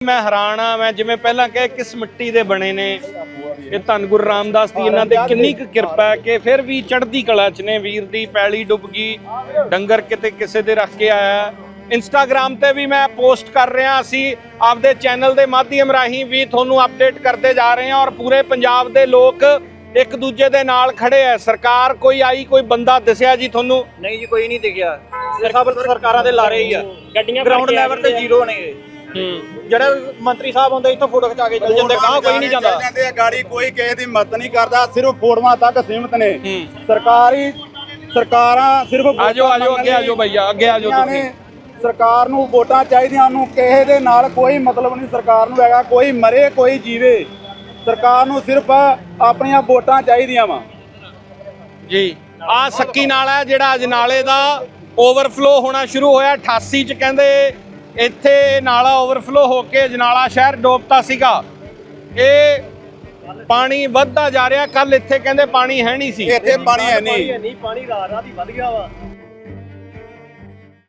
ਮੈਂ ਹੈਰਾਨ ਆ ਮੈਂ ਜਿਵੇਂ ਪਹਿਲਾਂ ਕਹੇ ਕਿਸ ਮਿੱਟੀ ਦੇ ਬਣੇ ਨੇ? ਇਹ ਧੰਨ ਗੁਰੂ ਰਾਮਦਾਸ ਦੀ ਇਹਨਾਂ ਤੇ ਕਿੰਨੀ ਕੁ ਕਿਰਪਾ ਹੈ ਕਿ ਫਿਰ ਵੀ ਚੜ੍ਹਦੀ ਕਲਾ ਚ ਨੇ ਵੀਰ ਦੀ ਪੈਲੀ ਡੁੱਬ ਗਈ ਡੰਗਰ ਕਿਤੇ ਕਿਸੇ ਦੇ ਰੱਖ ਕੇ ਆਇਆ। ਇੰਸਟਾਗ੍ਰam ਤੇ ਵੀ ਮੈਂ ਪੋਸਟ ਕਰ ਰਿਹਾ ਅਸੀਂ ਆਪਦੇ ਚੈਨਲ ਦੇ ਮਾਧਿਅਮ ਰਾਹੀਂ ਵੀ ਤੁਹਾਨੂੰ ਅਪਡੇਟ ਕਰਦੇ ਜਾ ਰਹੇ ਹਾਂ ਔਰ ਪੂਰੇ ਪੰਜਾਬ ਦੇ ਲੋਕ ਇੱਕ ਦੂਜੇ ਦੇ ਨਾਲ ਖੜੇ ਆ ਸਰਕਾਰ ਕੋਈ ਆਈ ਕੋਈ ਬੰਦਾ ਦਿਸਿਆ ਜੀ ਤੁਹਾਨੂੰ? ਨਹੀਂ ਜੀ ਕੋਈ ਨਹੀਂ ਦਿਖਿਆ। ਸਭ ਸਰਕਾਰਾਂ ਦੇ ਲਾਰੇ ਹੀ ਆ। ਗੱਡੀਆਂ ਗਰਾਊਂਡ ਲੈਵਲ ਤੇ ਜ਼ੀਰੋ ਨੇ ਜਿਹੜੇ ਮੰਤਰੀ ਸਾਹਿਬ ਹੁੰਦੇ ਇੱਥੋਂ ਫੋਟੋ ਖਿਚਾ ਕੇ ਚੱਲ ਜਾਂਦੇ ਗਾਂ ਕੋਈ ਨਹੀਂ ਜਾਂਦਾ। ਜਾਂਦੇ ਆ ਗਾੜੀ ਕੋਈ ਕਿਸੇ ਦੀ ਮਦਦ ਨਹੀਂ ਕਰਦਾ ਸਿਰਫ ਫੋਟੋਆਂ ਤੱਕ ਸੀਮਤ ਨੇ। ਸਰਕਾਰੀ ਸਰਕਾਰਾਂ ਸਿਰਫ ਆਜੋ ਆਜੋ ਅੱਗੇ ਆਜੋ ਭਈਆ ਅੱਗੇ ਆਜੋ ਤੁਸੀਂ। ਨੇ। ਸਰਕਾਰ ਨੂੰ ਵੋਟਾਂ ਚਾਹੀਦੀਆਂ ਨੂੰ ਕਿਸੇ ਦੇ ਨਾਲ ਕੋਈ ਮਤਲਬ ਨਹੀਂ ਸਰਕਾਰ ਨੂੰ ਹੈਗਾ ਕੋਈ ਮਰੇ ਕੋਈ ਜੀਵੇ। ਸਰਕਾਰ ਨੂੰ ਸਿਰਫ ਆਪਣੀਆਂ ਵੋਟਾਂ ਚਾਹੀਦੀਆਂ ਵਾ। ਜੀ ਆ ਸੱਕੀ ਨਾਲਾ ਹੈ ਜਿਹੜਾ ਅੱਜ ਨਾਲੇ ਦਾ ਓਵਰਫਲੋ ਹੋਣਾ ਸ਼ੁਰੂ ਹੋਇਆ 88 ਚ ਕਹਿੰਦੇ ਇੱਥੇ ਨਾਲਾ ਓਵਰਫਲੋ ਹੋ ਕੇ ਜਨਾਲਾ ਸ਼ਹਿਰ ਡੋਬਤਾ ਸੀਗਾ। ਇਹ ਪਾਣੀ ਵੱਧਦਾ ਜਾ ਰਿਹਾ ਕੱਲ ਇੱਥੇ ਕਹਿੰਦੇ ਪਾਣੀ ਹੈ ਨਹੀਂ ਸੀ। ਇੱਥੇ ਪਾਣੀ ਹੈ ਨਹੀਂ ਪਾਣੀ ਰਾਤ ਰਾਤ ਹੀ ਵਧ ਗਿਆ ਵਾ।